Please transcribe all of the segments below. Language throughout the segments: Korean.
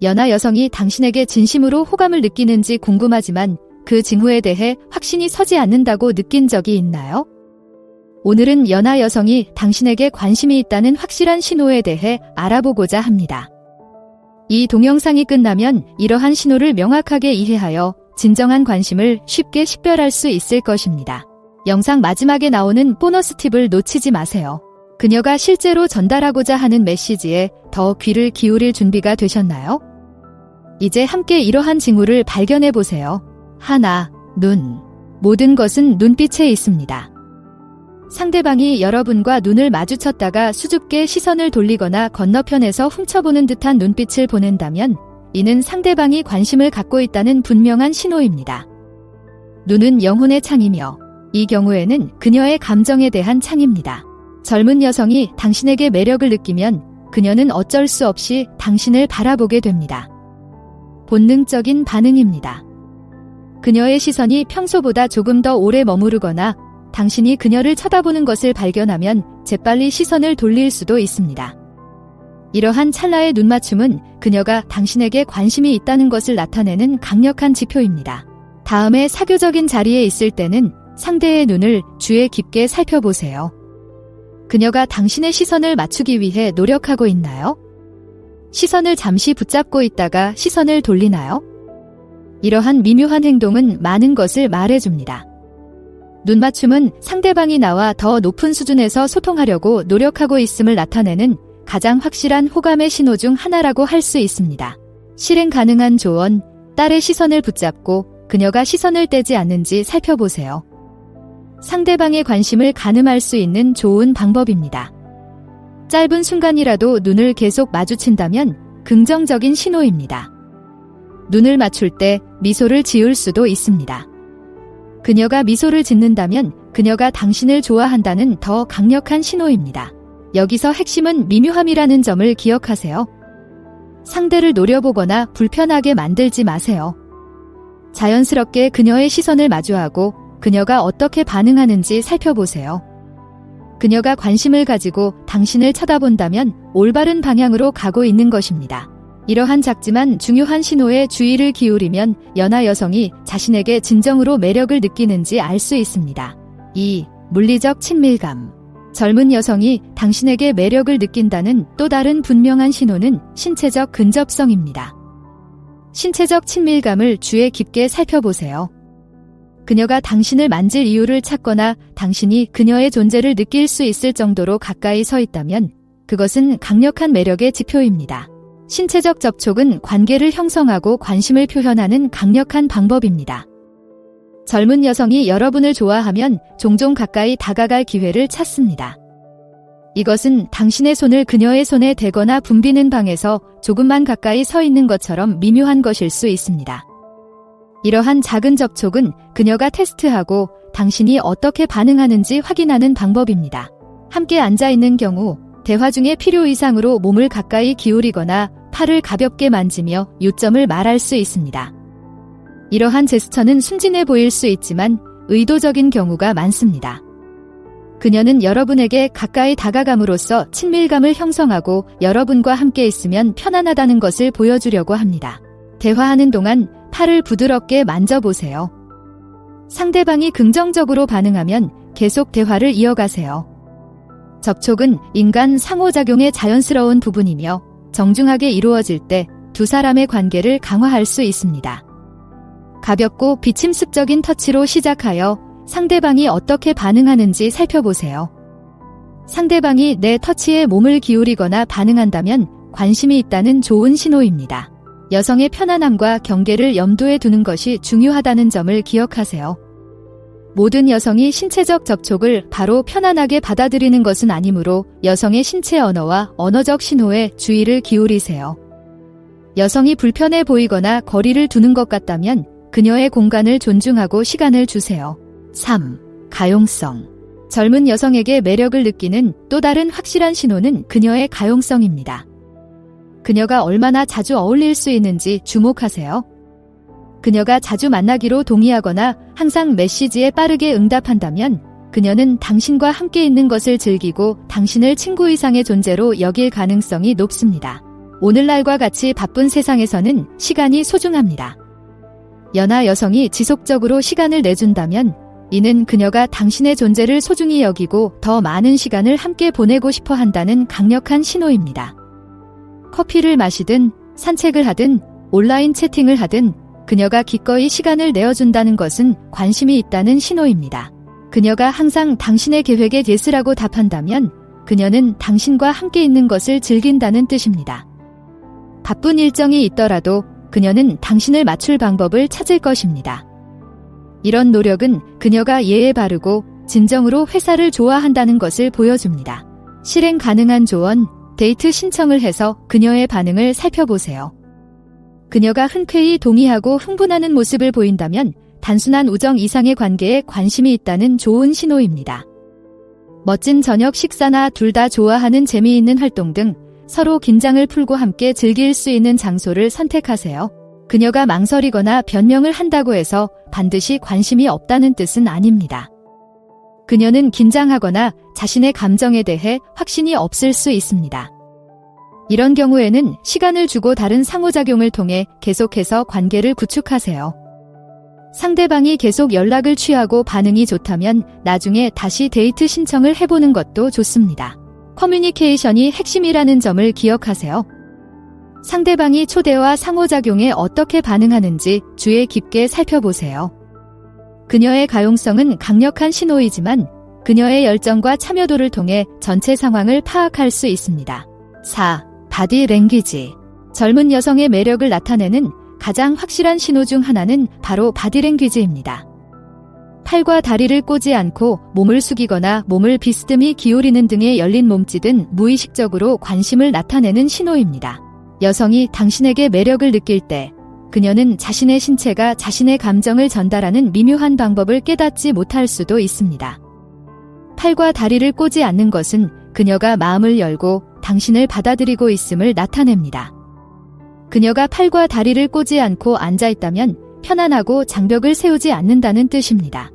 연하 여성이 당신에게 진심으로 호감을 느끼는지 궁금하지만 그 징후에 대해 확신이 서지 않는다고 느낀 적이 있나요? 오늘은 연하 여성이 당신에게 관심이 있다는 확실한 신호에 대해 알아보고자 합니다. 이 동영상이 끝나면 이러한 신호를 명확하게 이해하여 진정한 관심을 쉽게 식별할 수 있을 것입니다. 영상 마지막에 나오는 보너스 팁을 놓치지 마세요. 그녀가 실제로 전달하고자 하는 메시지에 더 귀를 기울일 준비가 되셨나요? 이제 함께 이러한 징후를 발견해 보세요. 하나, 눈. 모든 것은 눈빛에 있습니다. 상대방이 여러분과 눈을 마주쳤다가 수줍게 시선을 돌리거나 건너편에서 훔쳐보는 듯한 눈빛을 보낸다면 이는 상대방이 관심을 갖고 있다는 분명한 신호입니다. 눈은 영혼의 창이며 이 경우에는 그녀의 감정에 대한 창입니다. 젊은 여성이 당신에게 매력을 느끼면 그녀는 어쩔 수 없이 당신을 바라보게 됩니다. 본능적인 반응입니다. 그녀의 시선이 평소보다 조금 더 오래 머무르거나 당신이 그녀를 쳐다보는 것을 발견하면 재빨리 시선을 돌릴 수도 있습니다. 이러한 찰나의 눈맞춤은 그녀가 당신에게 관심이 있다는 것을 나타내는 강력한 지표입니다. 다음에 사교적인 자리에 있을 때는 상대의 눈을 주의 깊게 살펴보세요. 그녀가 당신의 시선을 맞추기 위해 노력하고 있나요? 시선을 잠시 붙잡고 있다가 시선을 돌리나요? 이러한 미묘한 행동은 많은 것을 말해줍니다. 눈맞춤은 상대방이 나와 더 높은 수준에서 소통하려고 노력하고 있음을 나타내는 가장 확실한 호감의 신호 중 하나라고 할 수 있습니다. 실행 가능한 조언, 딸의 시선을 붙잡고 그녀가 시선을 떼지 않는지 살펴보세요. 상대방의 관심을 가늠할 수 있는 좋은 방법입니다. 짧은 순간이라도 눈을 계속 마주친다면 긍정적인 신호입니다. 눈을 맞출 때 미소를 지을 수도 있습니다. 그녀가 미소를 짓는다면 그녀가 당신을 좋아한다는 더 강력한 신호입니다. 여기서 핵심은 미묘함이라는 점을 기억하세요. 상대를 노려보거나 불편하게 만들지 마세요. 자연스럽게 그녀의 시선을 마주하고 그녀가 어떻게 반응하는지 살펴보세요. 그녀가 관심을 가지고 당신을 쳐다본다면 올바른 방향으로 가고 있는 것입니다. 이러한 작지만 중요한 신호에 주의를 기울이면 연하 여성이 자신에게 진정으로 매력을 느끼는지 알 수 있습니다. 2. 물리적 친밀감. 젊은 여성이 당신에게 매력을 느낀다는 또 다른 분명한 신호는 신체적 근접성입니다. 신체적 친밀감을 주의 깊게 살펴보세요. 그녀가 당신을 만질 이유를 찾거나 당신이 그녀의 존재를 느낄 수 있을 정도로 가까이 서 있다면 그것은 강력한 매력의 지표입니다. 신체적 접촉은 관계를 형성하고 관심을 표현하는 강력한 방법입니다. 젊은 여성이 여러분을 좋아하면 종종 가까이 다가갈 기회를 찾습니다. 이것은 당신의 손을 그녀의 손에 대거나 붐비는 방에서 조금만 가까이 서 있는 것처럼 미묘한 것일 수 있습니다. 이러한 작은 접촉은 그녀가 테스트하고 당신이 어떻게 반응하는지 확인하는 방법입니다. 함께 앉아 있는 경우 대화 중에 필요 이상으로 몸을 가까이 기울이거나 팔을 가볍게 만지며 요점을 말할 수 있습니다. 이러한 제스처는 순진해 보일 수 있지만 의도적인 경우가 많습니다. 그녀는 여러분에게 가까이 다가감으로써 친밀감을 형성하고 여러분과 함께 있으면 편안하다는 것을 보여주려고 합니다. 대화하는 동안 팔을 부드럽게 만져보세요. 상대방이 긍정적으로 반응하면 계속 대화를 이어가세요. 접촉은 인간 상호작용의 자연스러운 부분이며 정중하게 이루어질 때 두 사람의 관계를 강화할 수 있습니다. 가볍고 비침습적인 터치로 시작하여 상대방이 어떻게 반응하는지 살펴보세요. 상대방이 내 터치에 몸을 기울이거나 반응한다면 관심이 있다는 좋은 신호입니다. 여성의 편안함과 경계를 염두에 두는 것이 중요하다는 점을 기억하세요. 모든 여성이 신체적 접촉을 바로 편안하게 받아들이는 것은 아니므로 여성의 신체 언어와 언어적 신호에 주의를 기울이세요. 여성이 불편해 보이거나 거리를 두는 것 같다면 그녀의 공간을 존중하고 시간을 주세요. 3. 가용성. 젊은 여성에게 매력을 느끼는 또 다른 확실한 신호는 그녀의 가용성입니다. 그녀가 얼마나 자주 어울릴 수 있는지 주목하세요. 그녀가 자주 만나기로 동의하거나 항상 메시지에 빠르게 응답한다면 그녀는 당신과 함께 있는 것을 즐기고 당신을 친구 이상의 존재로 여길 가능성이 높습니다. 오늘날과 같이 바쁜 세상에서는 시간이 소중합니다. 연하 여성이 지속적으로 시간을 내준다면 이는 그녀가 당신의 존재를 소중히 여기고 더 많은 시간을 함께 보내고 싶어 한다는 강력한 신호입니다. 커피를 마시든 산책을 하든 온라인 채팅을 하든 그녀가 기꺼이 시간을 내어준다는 것은 관심이 있다는 신호입니다. 그녀가 항상 당신의 계획에 예스라고 답한다면 그녀는 당신과 함께 있는 것을 즐긴다는 뜻입니다. 바쁜 일정이 있더라도 그녀는 당신을 맞출 방법을 찾을 것입니다. 이런 노력은 그녀가 예에 바르고 진정으로 회사를 좋아한다는 것을 보여줍니다. 실행 가능한 조언, 데이트 신청을 해서 그녀의 반응을 살펴보세요. 그녀가 흔쾌히 동의하고 흥분하는 모습을 보인다면 단순한 우정 이상의 관계에 관심이 있다는 좋은 신호입니다. 멋진 저녁 식사나 둘 다 좋아하는 재미있는 활동 등 서로 긴장을 풀고 함께 즐길 수 있는 장소를 선택하세요. 그녀가 망설이거나 변명을 한다고 해서 반드시 관심이 없다는 뜻은 아닙니다. 그녀는 긴장하거나 자신의 감정에 대해 확신이 없을 수 있습니다. 이런 경우에는 시간을 주고 다른 상호작용을 통해 계속해서 관계를 구축하세요. 상대방이 계속 연락을 취하고 반응이 좋다면 나중에 다시 데이트 신청을 해보는 것도 좋습니다. 커뮤니케이션이 핵심이라는 점을 기억하세요. 상대방이 초대와 상호작용에 어떻게 반응하는지 주의 깊게 살펴보세요. 그녀의 가용성은 강력한 신호이지만 그녀의 열정과 참여도를 통해 전체 상황을 파악할 수 있습니다. 4. 바디 랭귀지. 젊은 여성의 매력을 나타내는 가장 확실한 신호 중 하나는 바로 바디 랭귀지입니다. 팔과 다리를 꼬지 않고 몸을 숙이거나 몸을 비스듬히 기울이는 등의 열린 몸짓은 무의식적으로 관심을 나타내는 신호입니다. 여성이 당신에게 매력을 느낄 때 그녀는 자신의 신체가 자신의 감정을 전달하는 미묘한 방법을 깨닫지 못할 수도 있습니다. 팔과 다리를 꼬지 않는 것은 그녀가 마음을 열고 당신을 받아들이고 있음을 나타냅니다. 그녀가 팔과 다리를 꼬지 않고 앉아 있다면 편안하고 장벽을 세우지 않는다는 뜻입니다.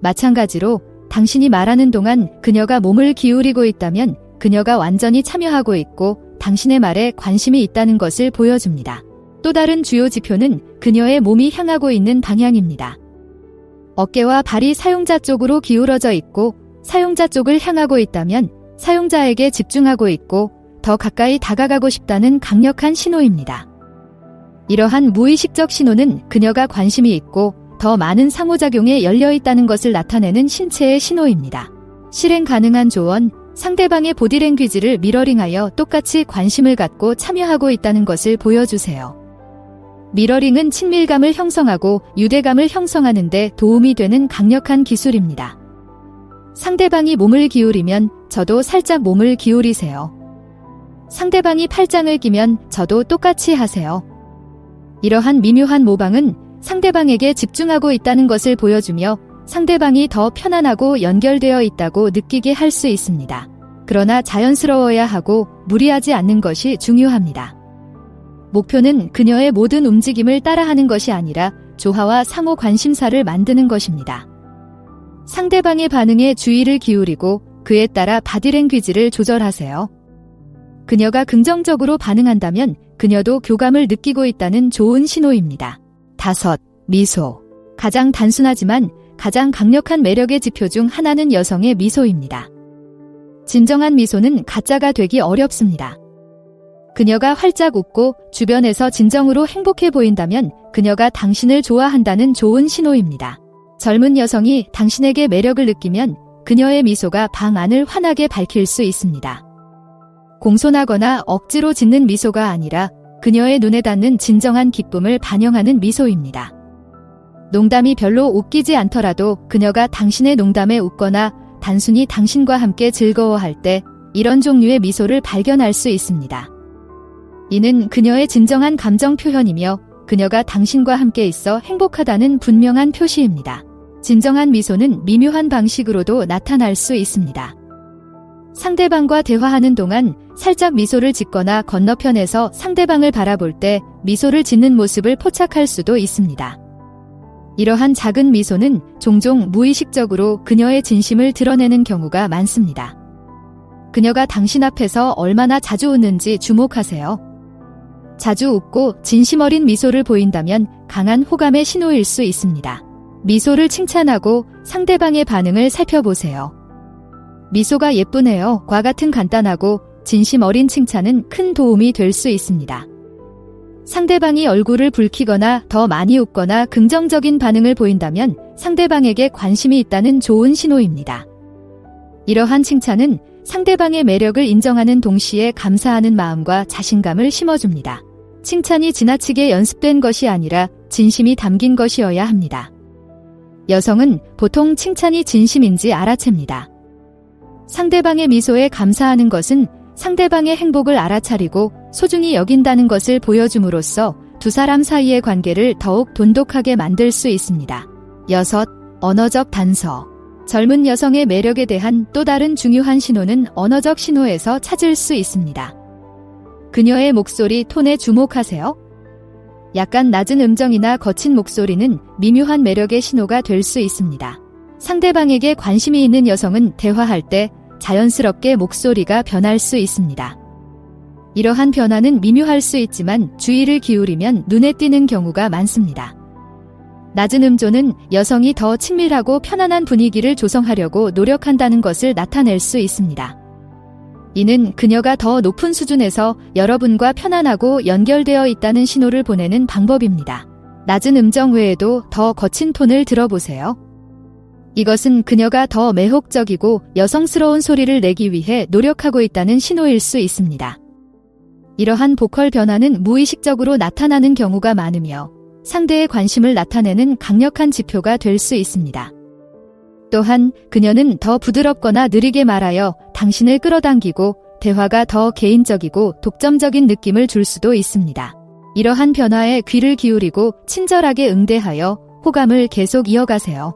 마찬가지로 당신이 말하는 동안 그녀가 몸을 기울이고 있다면 그녀가 완전히 참여하고 있고 당신의 말에 관심이 있다는 것을 보여줍니다. 또 다른 주요 지표는 그녀의 몸이 향하고 있는 방향입니다. 어깨와 발이 사용자 쪽으로 기울어져 있고 사용자 쪽을 향하고 있다면 사용자에게 집중하고 있고 더 가까이 다가가고 싶다는 강력한 신호입니다. 이러한 무의식적 신호는 그녀가 관심이 있고 더 많은 상호작용에 열려 있다는 것을 나타내는 신체의 신호입니다. 실행 가능한 조언, 상대방의 보디랭귀지를 미러링하여 똑같이 관심을 갖고 참여하고 있다는 것을 보여주세요. 미러링은 친밀감을 형성하고 유대감을 형성하는데 도움이 되는 강력한 기술입니다. 상대방이 몸을 기울이면 저도 살짝 몸을 기울이세요. 상대방이 팔짱을 끼면 저도 똑같이 하세요. 이러한 미묘한 모방은 상대방에게 집중하고 있다는 것을 보여주며 상대방이 더 편안하고 연결되어 있다고 느끼게 할 수 있습니다. 그러나 자연스러워야 하고 무리하지 않는 것이 중요합니다. 목표는 그녀의 모든 움직임을 따라하는 것이 아니라 조화와 상호 관심사를 만드는 것입니다. 상대방의 반응에 주의를 기울이고 그에 따라 바디랭귀지를 조절하세요. 그녀가 긍정적으로 반응한다면 그녀도 교감을 느끼고 있다는 좋은 신호입니다. 다섯, 미소. 가장 단순하지만 가장 강력한 매력의 지표 중 하나는 여성의 미소입니다. 진정한 미소는 가짜가 되기 어렵습니다. 그녀가 활짝 웃고 주변에서 진정으로 행복해 보인다면 그녀가 당신을 좋아한다는 좋은 신호입니다. 젊은 여성이 당신에게 매력을 느끼면 그녀의 미소가 방 안을 환하게 밝힐 수 있습니다. 공손하거나 억지로 짓는 미소가 아니라 그녀의 눈에 닿는 진정한 기쁨을 반영하는 미소입니다. 농담이 별로 웃기지 않더라도 그녀가 당신의 농담에 웃거나 단순히 당신과 함께 즐거워할 때 이런 종류의 미소를 발견할 수 있습니다. 이는 그녀의 진정한 감정 표현이며 그녀가 당신과 함께 있어 행복하다는 분명한 표시입니다. 진정한 미소는 미묘한 방식으로도 나타날 수 있습니다. 상대방과 대화하는 동안 살짝 미소를 짓거나 건너편에서 상대방을 바라볼 때 미소를 짓는 모습을 포착할 수도 있습니다. 이러한 작은 미소는 종종 무의식적으로 그녀의 진심을 드러내는 경우가 많습니다. 그녀가 당신 앞에서 얼마나 자주 웃는지 주목하세요. 자주 웃고 진심 어린 미소를 보인다면 강한 호감의 신호일 수 있습니다. 미소를 칭찬하고 상대방의 반응을 살펴보세요. 미소가 예쁘네요. 과 같은 간단하고 진심 어린 칭찬은 큰 도움이 될 수 있습니다. 상대방이 얼굴을 붉히거나 더 많이 웃거나 긍정적인 반응을 보인다면 상대방에게 관심이 있다는 좋은 신호입니다. 이러한 칭찬은 상대방의 매력을 인정하는 동시에 감사하는 마음과 자신감을 심어줍니다. 칭찬이 지나치게 연습된 것이 아니라 진심이 담긴 것이어야 합니다. 여성은 보통 칭찬이 진심인지 알아챕니다. 상대방의 미소에 감사하는 것은 상대방의 행복을 알아차리고 소중히 여긴다는 것을 보여줌으로써 두 사람 사이의 관계를 더욱 돈독하게 만들 수 있습니다. 여섯, 언어적 단서. 젊은 여성의 매력에 대한 또 다른 중요한 신호는 언어적 신호에서 찾을 수 있습니다. 그녀의 목소리 톤에 주목하세요. 약간 낮은 음정이나 거친 목소리는 미묘한 매력의 신호가 될 수 있습니다. 상대방에게 관심이 있는 여성은 대화할 때 자연스럽게 목소리가 변할 수 있습니다. 이러한 변화는 미묘할 수 있지만 주의를 기울이면 눈에 띄는 경우가 많습니다. 낮은 음조는 여성이 더 친밀하고 편안한 분위기를 조성하려고 노력한다는 것을 나타낼 수 있습니다. 이는 그녀가 더 높은 수준에서 여러분과 편안하고 연결되어 있다는 신호를 보내는 방법입니다. 낮은 음정 외에도 더 거친 톤을 들어보세요. 이것은 그녀가 더 매혹적이고 여성스러운 소리를 내기 위해 노력하고 있다는 신호일 수 있습니다. 이러한 보컬 변화는 무의식적으로 나타나는 경우가 많으며 상대의 관심을 나타내는 강력한 지표가 될 수 있습니다. 또한 그녀는 더 부드럽거나 느리게 말하여 당신을 끌어당기고 대화가 더 개인적이고 독점적인 느낌을 줄 수도 있습니다. 이러한 변화에 귀를 기울이고 친절하게 응대하여 호감을 계속 이어가세요.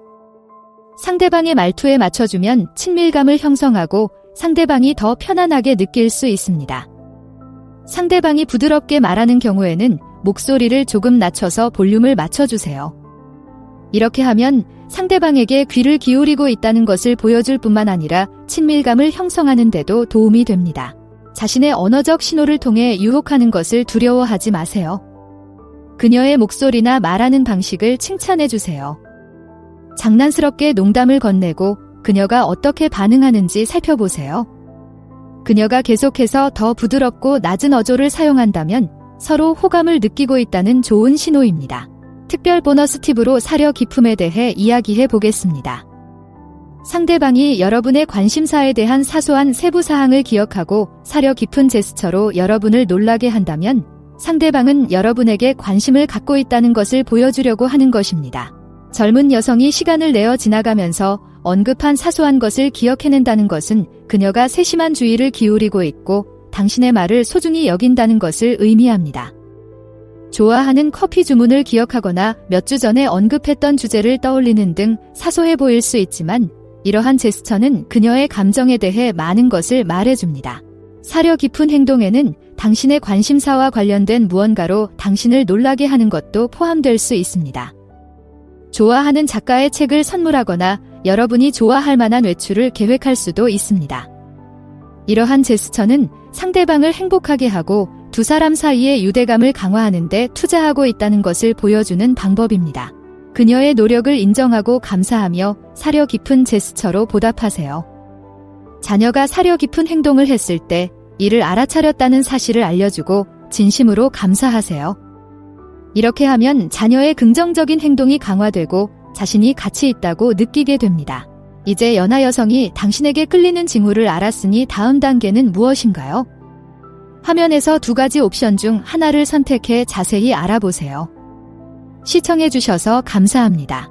상대방의 말투에 맞춰주면 친밀감을 형성하고 상대방이 더 편안하게 느낄 수 있습니다. 상대방이 부드럽게 말하는 경우에는 목소리를 조금 낮춰서 볼륨을 맞춰주세요. 이렇게 하면 상대방에게 귀를 기울이고 있다는 것을 보여줄 뿐만 아니라 친밀감을 형성하는 데도 도움이 됩니다. 자신의 언어적 신호를 통해 유혹하는 것을 두려워하지 마세요. 그녀의 목소리나 말하는 방식을 칭찬해 주세요. 장난스럽게 농담을 건네고 그녀가 어떻게 반응하는지 살펴보세요. 그녀가 계속해서 더 부드럽고 낮은 어조를 사용한다면 서로 호감을 느끼고 있다는 좋은 신호입니다. 특별 보너스 팁으로 사려 기품에 대해 이야기해 보겠습니다. 상대방이 여러분의 관심사에 대한 사소한 세부 사항을 기억하고 사려 깊은 제스처로 여러분을 놀라게 한다면 상대방은 여러분에게 관심을 갖고 있다는 것을 보여주려고 하는 것입니다. 젊은 여성이 시간을 내어 지나가면서 언급한 사소한 것을 기억해낸다는 것은 그녀가 세심한 주의를 기울이고 있고 당신의 말을 소중히 여긴다는 것을 의미합니다. 좋아하는 커피 주문을 기억하거나 몇 주 전에 언급했던 주제를 떠올리는 등 사소해 보일 수 있지만 이러한 제스처는 그녀의 감정에 대해 많은 것을 말해줍니다. 사려 깊은 행동에는 당신의 관심사와 관련된 무언가로 당신을 놀라게 하는 것도 포함될 수 있습니다. 좋아하는 작가의 책을 선물하거나 여러분이 좋아할 만한 외출을 계획할 수도 있습니다. 이러한 제스처는 상대방을 행복하게 하고 두 사람 사이의 유대감을 강화하는데 투자하고 있다는 것을 보여주는 방법입니다. 그녀의 노력을 인정하고 감사하며 사려 깊은 제스처로 보답하세요. 자녀가 사려 깊은 행동을 했을 때 이를 알아차렸다는 사실을 알려주고 진심으로 감사하세요. 이렇게 하면 자녀의 긍정적인 행동이 강화되고 자신이 가치 있다고 느끼게 됩니다. 이제 연하 여성이 당신에게 끌리는 징후를 알았으니 다음 단계는 무엇인가요? 화면에서 두 가지 옵션 중 하나를 선택해 자세히 알아보세요. 시청해주셔서 감사합니다.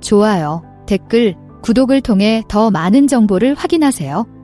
좋아요, 댓글, 구독을 통해 더 많은 정보를 확인하세요.